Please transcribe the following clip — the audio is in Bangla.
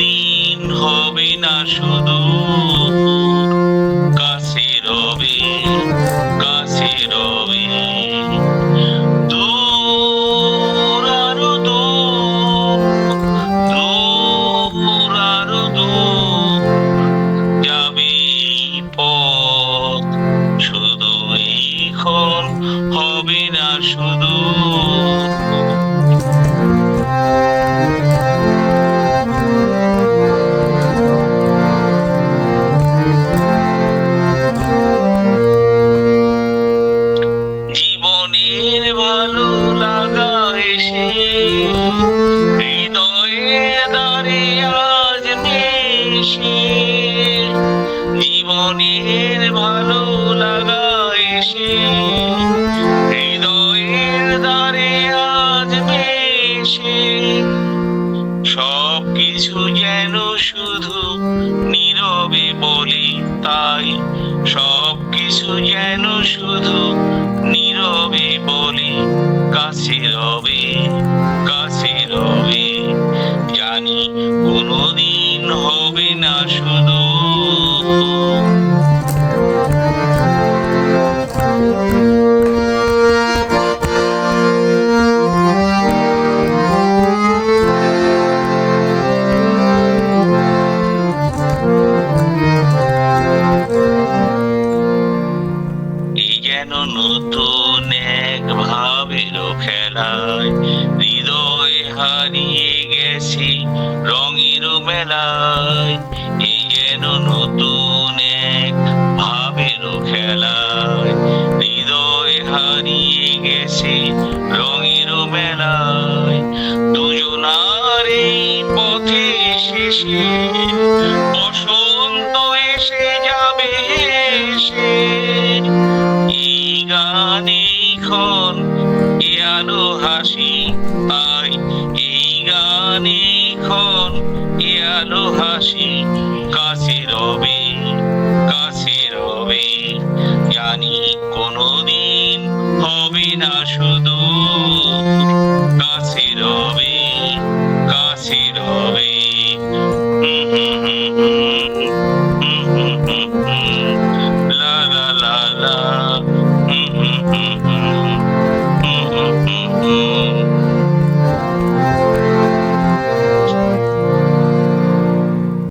কোনদিন হবে না শুধু কাছে রবে কাছে রবে। দূর আরও দূর শুধু মেশে জীবনের ভালো লাগা এসে, হৃদয়ের দ্বারে আজ মেশে। সব কিছু যেন শুধু নীরবে বলি তাই সব কিছু যেন শুধু খেলায় হৃদয় হারিয়ে গেছি রঙের মেলায়। এই যেন নতুন এক ভাবের খেলায়। হৃদয় হারিয়ে গেছি রঙের মেলায়। দুজনার এই পথে শেষে বসন্ত এসে যাবে। গানে খন এ আলো হাসি